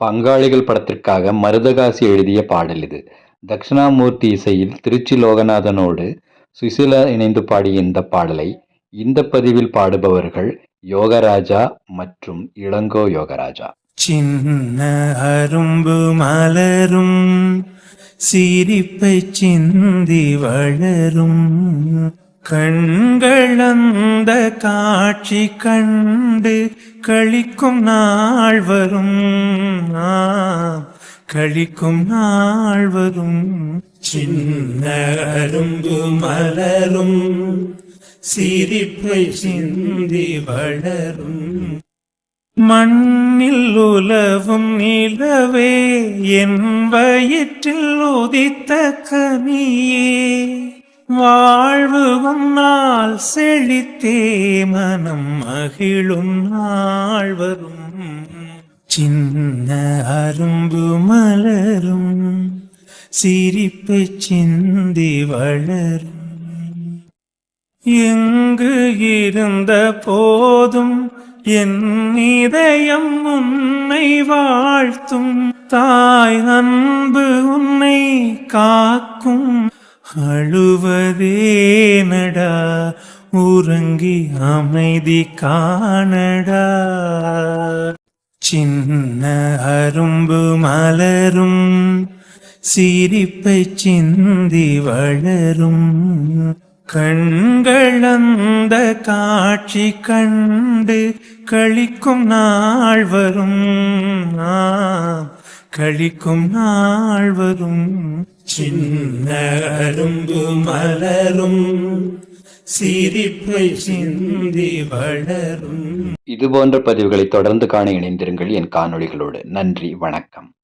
பங்காளிகள் படத்திற்காக மருதகாசி எழுதிய பாடல் இது. தட்சிணாமூர்த்தி இசையில் திருச்சி லோகநாதனோடு சுசிலா இணைந்து பாடிய இந்த பாடலை இந்த பதிவில் பாடுபவர்கள் யோகராஜா மற்றும் இளங்கோ யோகராஜா. சின்ன அரும்பு மலரும் சிரிப்பை சிந்தி வளரும். கண்கள் அந்த காட்சி கண்டு கழிக்கும் நாள் வரும். ஆம், கழிக்கும் நாள் வரும். சின்ன அரும்பு மலரும் சிரிப்பை சிந்தி வளரும். மண்ணில் உலவும் நிலவே என் வயிற்றில் உதித்த கனியே. வாழ்வு உன்னால் செழித்தே மனம் மகிழும் நாள் வரும். சின்ன அரும்பு மலரும் சிரிப்பு சிந்தி வளரும். எங்கு இருந்த போதும் என் இதயம் உன்னை வாழ்த்தும். தாய் அன்பு உன்னை காக்கும். அழுவதேனடா உறங்கி அமைதி காணடா. சின்ன அரும்பு மலரும் சிரிப்பை சிந்தி வளரும். கண்கள் அந்த காட்சி கண்டு கழிக்கும் நாள் வரும். ஆம், கழிக்கும் நாள் வரும். சின்ன அரும்பு மலரும். சிரிப்பை சிந்தி வளரும். இது போன்ற பதிவுகளை தொடர்ந்து காண இணைந்திருங்கள் என் காணொளிகளோடு. நன்றி வணக்கம்.